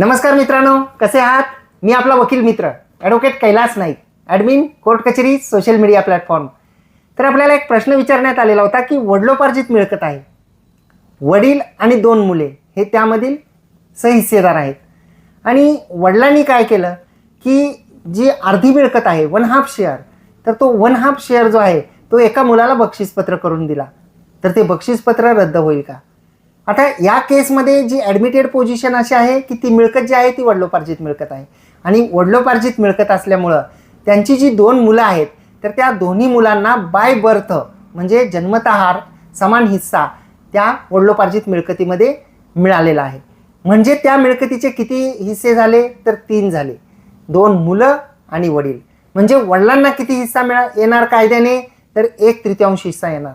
नमस्कार मित्रांनो कसे आहात? मी आपला वकील मित्र advocate Kailas Naik admin court कचेरी सोशल मीडिया प्लॅटफॉर्म तर आपल्याला एक प्रश्न विचारण्यात आलेला होता की वडिलोपार्जित मिळकत आहे. वडील आणि दोन मुले हे त्यामधील सहिस्सेदार आहेत. आणि वडिलांनी काय केलं की जी अर्धी मिळकत आहे वन हाफ शेअर तर तो वन हाफ शेअर जो आहे तो एका मुलाला बक्षीसपत्र करून दिला. तर ते बक्षीसपत्र रद्द होईल का? आता या केसमध्ये जी ॲडमिटेड पोझिशन अशी आहे की ती मिळकत जी आहे ती वडलोपार्जित मिळकत आहे. आणि वडिलोपार्जित मिळकत असल्यामुळं त्यांची जी दोन मुलं आहेत तर त्या दोन्ही मुलांना बाय बर्थ म्हणजे जन्मतहार समान हिस्सा त्या वडिलोपार्जित मिळकतीमध्ये मिळालेला आहे. म्हणजे त्या मिळकतीचे किती हिस्से झाले? तर तीन झाले. दोन मुलं आणि वडील. म्हणजे वडिलांना किती हिस्सा मिळा येणार कायद्याने? तर एक तृतीयांश हिस्सा येणार.